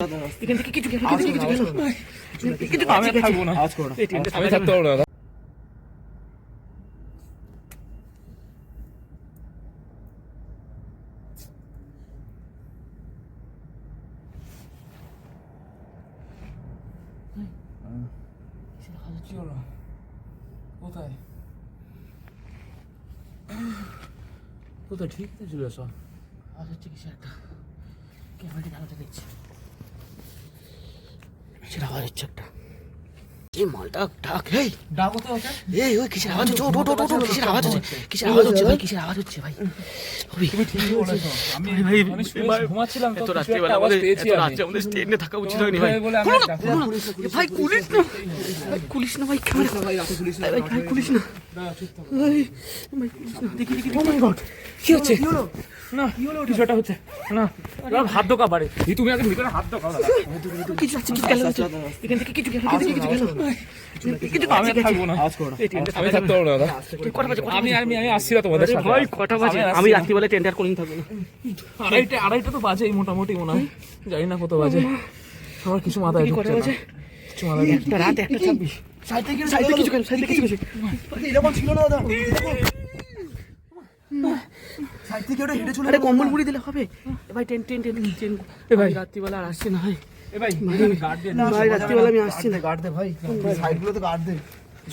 এখান থেকে কিছু গেল কিছু কিছু গেল কিছু আমি আর থাকব না আওয়াজ করো না এই ট্রেনটা আমি থাকতে পারব না দাদা কি হলো কোথায় কোথায় ঠিক তো ছিল সব আওয়াজ হচ্ছে কিছু একটা ক্যামেরাটি জানাতে দেখছি কিসের আওয়াজ হচ্ছে একটা। এই মালটা ডাক হেই ডাক কোথায় ওটা এই ওই কিসের আওয়াজ হচ্ছে ওঠ ওঠ ওঠ কিসের আওয়াজ হচ্ছে কিসের আওয়াজ হচ্ছে ভাই কিসের আওয়াজ হচ্ছে ভাই। তুমি ঠিকই বলেছ। আমি ভাই, আমি ঘুমাচ্ছিলাম তো একটা আওয়াজ আমাদের এত আমি। আমাদের স্টেশনে থাকা উচিত হয়নি ভাই। বলে আমি না, ভাই কুলিস না। ভাই কুলিস না ভাই ক্যামেরা। ভাই রাখো কুলিস না। ভাই ভাই কুলিস না। ভাই ভাই কুলিস না। দেখি দেখি ও মাই গড কি হচ্ছে? না কিছু একটা হচ্ছে। না হাত দোকা পারে তুমি আগে ভিতরে হাত দোকা কিছু কিছু গেল এখান থেকে কিছু গেল থেকে কিছু গেল। কিছু আমি থাকব না। আমি থাকতে পারব না আমি আমি আমি আসছি না তোমাদের সাথে ভাই কটা বাজে? আমি। রাত্রিবেলা টেন্ডার করিং থাকব না। আড়াইটা আড়াইটা তো বাজে মোটামুটি মনে হয়। জানি না কত বাজে। আমার কিছু মাথায় ঢুকছে না। বাজে? কিছু মাথায় একটা রাত একটা ছাব্বিশ। সাইড থেকে সাইড কিছু সাইড কিছু এরকম ছিল না দাদা। সাইড থেকে ওটা হেঁটে চলে আরে কম্বল মুড়ি দিলে হবে। এ ভাই টেন টেন টেন টেন। এ ভাই। রাত্রিবেলা আর আসছে না ভাই। এ ভাই ভাই রাত্রিবেলা আমি আসছি না। গার্ড দে ভাই। সাইড তো গার্ড দে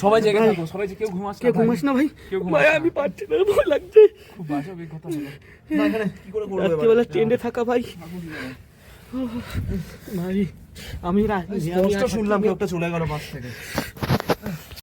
সবাই জেগে থাকো সবাই কেউ ঘুমাস না ভাই। ভাই। আমি পারছি না ভয় লাগছে। খুব বাজে অভিজ্ঞতা হলো না এখানে কি করে করব রাত্রিবেলা ট্রেনে থাকা ভাই। ভাই আমি শুনলাম চলে গেল বাস থেকে।